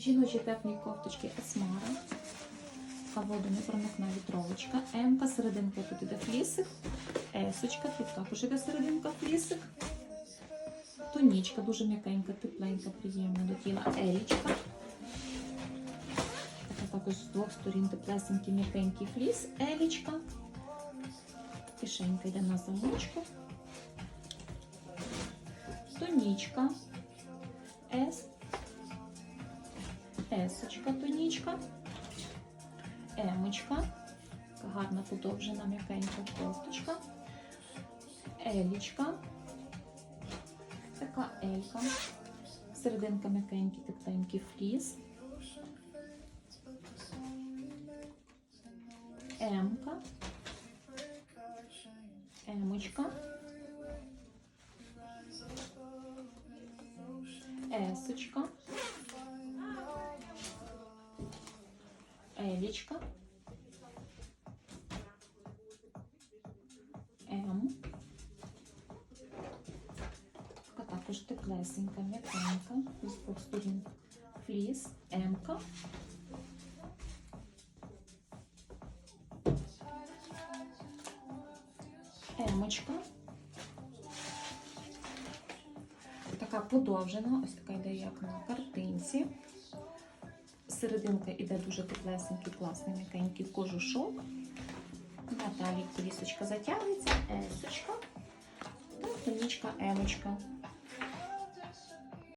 Жіночі теплі кофточки Есмара. Така водонепроникна вітровочка. М-ка, серединка тут іде флісик. Есочка, тут також іде серединка флісик. Тонічка, дуже м'якенька, тепленька, приємна до тіла. Елічка. Така також з двох сторін теплесенький, м'якенький фліс. Елічка. Кишенька йде на замочку. Тонічка. С. Есочка, тонічка. Емочка. Гарна подовжена м'якенька кофточка. Елічка. Така елька. Серединка м'якенький, тепленький фліс. Емка. Емочка. Есочка. Елічка. М. Така також теплесенька, м'якенька, з двох сторін М-ка. Емочка. Така подовжена, ось така йде, як на картинці. Серединка іде дуже теплесенький, класний, м'якенький кожушок. Наталі колісочка затягується, есочка та тонічка емочка.